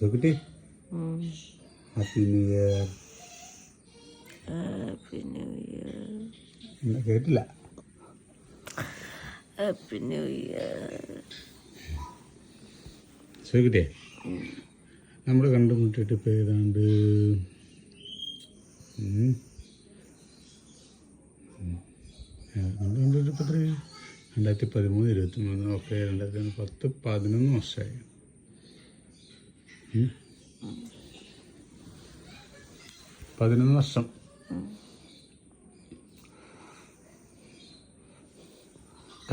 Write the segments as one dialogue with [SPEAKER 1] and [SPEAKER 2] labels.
[SPEAKER 1] സുഖിട്ടി happy new year
[SPEAKER 2] happy new year
[SPEAKER 1] കേട്ടില്ല
[SPEAKER 2] happy new year
[SPEAKER 1] സുഖിട്ടേ നമ്മൾ കണ്ടുമുട്ടിയിട്ട് ഇപ്പോൾ ഏതാണ്ട്. നമ്മൾ കണ്ടിട്ട് ഇപ്പോൾ എത്രയായി രണ്ടായിരത്തി പതിമൂന്ന് ഇരുപത്തി മൂന്ന് ഒക്കെ രണ്ടായിരത്തി പത്ത് പതിനൊന്ന് വർഷമായി. പതിനൊന്ന് വർഷം.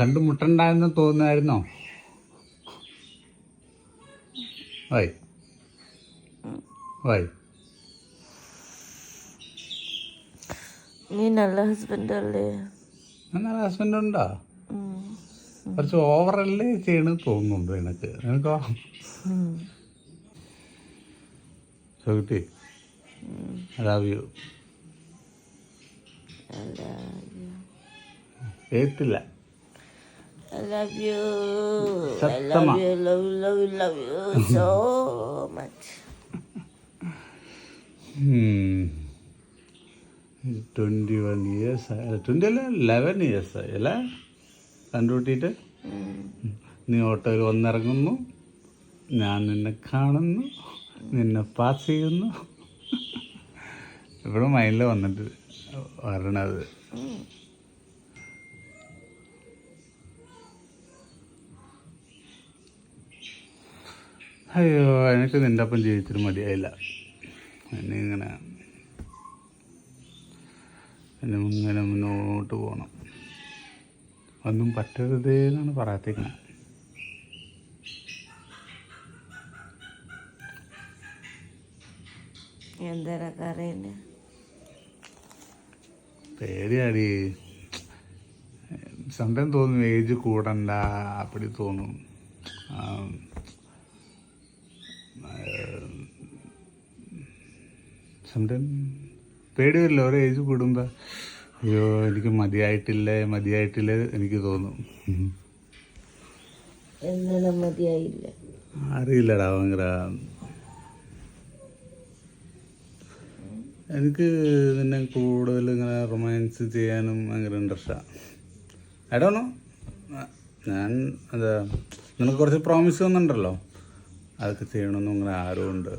[SPEAKER 1] കണ്ടുമുട്ടണ്ടായെന്ന് തോന്നുമായിരുന്നോ വൈ വൈ
[SPEAKER 2] നീ നല്ല ഹസ്ബൻഡ് അല്ലേ?
[SPEAKER 1] നല്ല ഹസ്ബൻഡ് ഉണ്ടോ? കുറച്ച് ഓവറല്ലേ ചെയ്യണെന്ന് തോന്നുന്നുണ്ട് എനിക്ക് നിനക്കോ? സുഖത്തി ലവ് യു. കേട്ടില്ല.
[SPEAKER 2] I love you. I
[SPEAKER 1] സത്യമാ.
[SPEAKER 2] love you, love you, love you, love you so much.
[SPEAKER 1] Twenty one years twenty അല്ല ഇയേഴ്സ് ആയി കണ്ടുകൂട്ടിയിട്ട് നീ ഓട്ടോയിൽ വന്നിറങ്ങുന്നു. ഞാൻ നിന്നെ കാണുന്നു. നിന്നെ പാസ് ചെയ്യുന്നു. ഇവിടെ മൈൻഡിൽ വന്നിട്ട് വരണത്. അയ്യോ എനിക്ക് നിന്റെ ഒപ്പം ജീവിച്ചിട്ട് മതിയായില്ല. എന്നെ ഇങ്ങനെ എന്നെ ഇങ്ങനെ മുന്നോട്ട് പോകണം. ഒന്നും പറ്റരുതേ എന്നാണ് പറയാത്തേക്കുന്നത് പേടിയാടി. സംതം തോന്നും ഏജ് കൂടണ്ട അപ്പടി തോന്നും. സംതം പേടി വരില്ല ഓരോ ഏജ് കൂടുമ്പോൾ അയ്യോ എനിക്ക് മതിയായിട്ടില്ലേ മതിയായിട്ടില്ലേ എനിക്ക് തോന്നും.
[SPEAKER 2] മതിയായില്ല.
[SPEAKER 1] അറിയില്ലടാ ഭയങ്കര എനിക്ക് നിന്നെ കൂടുതൽ ഇങ്ങനെ റൊമാൻസ് ചെയ്യാനും ഭയങ്കര ഇൻട്രസ്റ്റാണ് എടാണോ ഞാൻ എന്താ നിനക്ക് കുറച്ച് പ്രോമിസ് വന്നിട്ടുണ്ടല്ലോ. അതൊക്കെ ചെയ്യണമെന്നും ഇങ്ങനെ ആരുമുണ്ട്.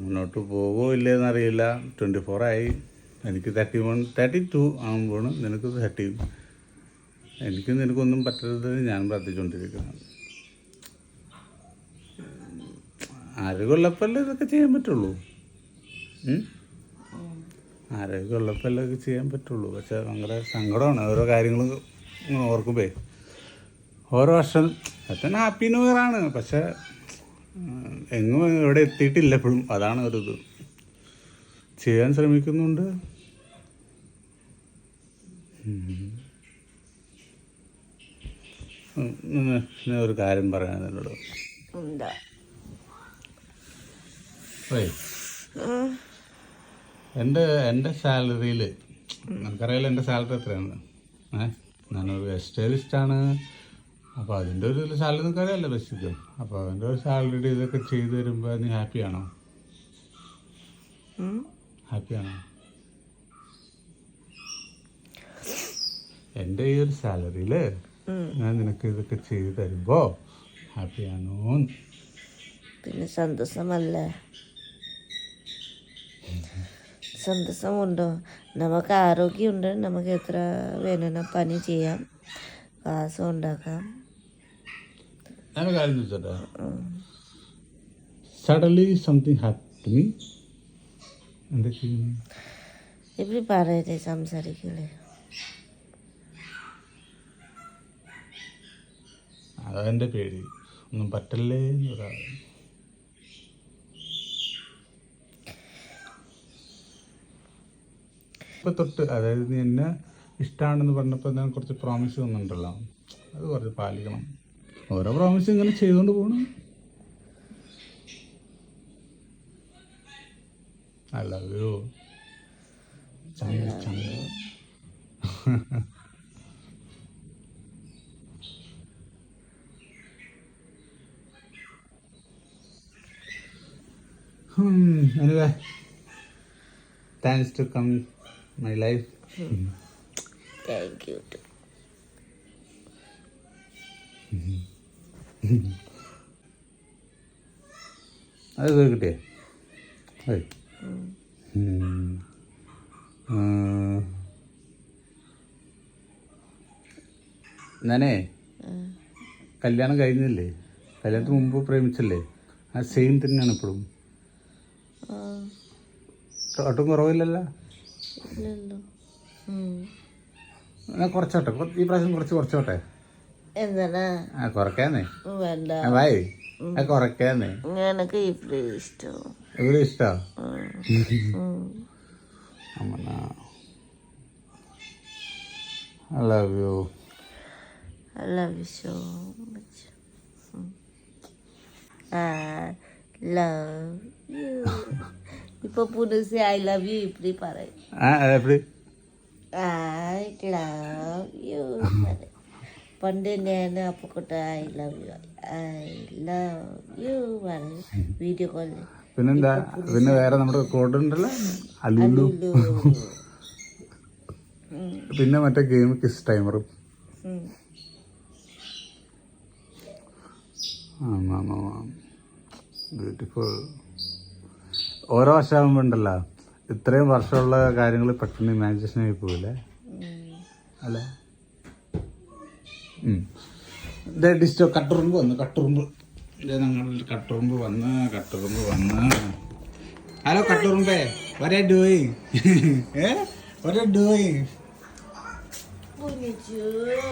[SPEAKER 1] മുന്നോട്ട് പോകുമോ ഇല്ലേന്ന് അറിയില്ല. ട്വന്റി ആയി. എനിക്ക് തേർട്ടി വൺ തേർട്ടി ടു ആകുമ്പോൾ നിനക്ക് തേർട്ടി എനിക്ക് നിനക്കൊന്നും പറ്റരുത് ഞാൻ പ്രാർത്ഥിച്ചുകൊണ്ടിരിക്കുന്നു ആരോഗ്യമുള്ളപ്പോഴല്ലേ ഇതൊക്കെ ചെയ്യാൻ പറ്റുള്ളൂ? ഉം? ആരോഗ്യമുള്ളപ്പോഴല്ലേ ഇതൊക്കെ ചെയ്യാൻ പറ്റുള്ളൂ. പക്ഷെ ഭയങ്കര സങ്കടമാണ്. ഓരോ കാര്യങ്ങളും ഓർക്കുമ്പേ. ഓരോ വർഷം അച്ഛൻ ഹാപ്പി ന്യൂ ഇയർ ആണ്. പക്ഷെ എങ്ങും ഇവിടെ എത്തിയിട്ടില്ല എപ്പോഴും. അതാണ് ഒരു ഇത്. ചെയ്യാൻ ശ്രമിക്കുന്നുണ്ട്. ഒരു കാര്യം പറയാൻ എന്നോട്
[SPEAKER 2] എന്താ
[SPEAKER 1] എന്റെ എന്റെ സാലറിയിൽ നമുക്കറിയാലോ എന്റെ സാലറി എത്രയാണ്? ഏ? ഞാനൊരു ആണ്. അപ്പോൾ അതിന്റെ ഒരു സാലറി നിങ്ങൾക്ക് അറിയാമല്ലോ ബേസിക്ക് അപ്പോൾ അതിന്റെ ഒരു സാലറിയുടെ ഇതൊക്കെ ചെയ്തു തരുമ്പോൾ നീ ഹാപ്പിയാണോ
[SPEAKER 2] ഹാപ്പി
[SPEAKER 1] ഹാപ്പിയാണോ എന്റെ ഈ ഒരു സാലറിയിൽ ഞാൻ നിനക്ക് ഇതൊക്കെ ചെയ്തു തരുമ്പോൾ ഹാപ്പിയാണോ
[SPEAKER 2] പിന്നെ സന്തോഷമല്ല? സന്തോഷമുണ്ടോ നമുക്ക് ആരോഗ്യമുണ്ട്. നമുക്ക് എത്ര വേണമെന്ന പണി ചെയ്യാം. കാശ് ഉണ്ടാക്കാം. എപ്പി പറയട്ടെ സംസാരിക്കില്ലേ
[SPEAKER 1] അതെന്റെ പേടി. ഒന്നും പറ്റല്ലേ എന്ന് ഇപ്പൊ തൊട്ട് അതായത് നീ എന്നെ ഇഷ്ടമാണെന്ന് പറഞ്ഞപ്പോൾ ഞാൻ കുറച്ച് പ്രോമിസ് തന്നിട്ടുണ്ടല്ലോ. അത് കുറച്ച് പാലിക്കണം. ഓരോ പ്രോമിസ് ഇങ്ങനെ ചെയ്തുകൊണ്ട് പോകണം ചങ്ങ ചങ്ങ anyway thanks to come my life
[SPEAKER 2] thank you
[SPEAKER 1] അത് കിട്ടിയേ ഏയ്. ഞാനേ കല്യാണം കഴിഞ്ഞില്ലേ? കല്യാണത്തിന് മുമ്പ് പ്രേമിച്ചല്ലേ? ആ സെയിം തന്നെയാണ് ഇപ്പോഴും. ഒട്ടും കുറവില്ലല്ലോ? കുറച്ചോട്ടെ. കുറ- ഈ പ്രാവശ്യം കുറച്ച് കുറച്ചോട്ടെ. ആ വായ്. ആ കുറയ്ക്കാന്നേ.
[SPEAKER 2] എനിക്ക് ഇവിടെ ഇഷ്ടം.
[SPEAKER 1] ഇവിടെ ഇഷ്ടാ? I love you
[SPEAKER 2] I love you. So much. I love you. ഇപ്പൊ
[SPEAKER 1] പുരുഷ ഐ
[SPEAKER 2] ലവ് യു ഇപ്പി പറയും. പണ്ട് ഞാൻ അപ്പക്കുട്ട I love you I love you പറയും. വീഡിയോ കോൾ
[SPEAKER 1] പിന്നെന്താ? പിന്നെ വേറെ നമ്മുടെ റെക്കോർഡ് ഉണ്ടല്ലോ? പിന്നെ മറ്റേ ഗെയിം കിസ് ടൈമറും. ബ്യൂട്ടിഫുൾ. ഓരോ വർഷമാകുമ്പോൾ ഉണ്ടല്ലോ. ഇത്രയും വർഷമുള്ള കാര്യങ്ങൾ പെട്ടെന്ന് ഇമാജിനേഷൻ ആയി പോകില്ലേ അല്ലേ? ഡിസ്റ്റോ കട്ടുറുമ്പ് വന്നു കട്ടുറുമ്പ്. കട്ടുറുമ്പ് വന്ന് കട്ടുറുമ്പ് വന്ന്. ഹലോ കട്ടുറുമ്പേ വരെ ഡൂയിങ് ഏ? വരെ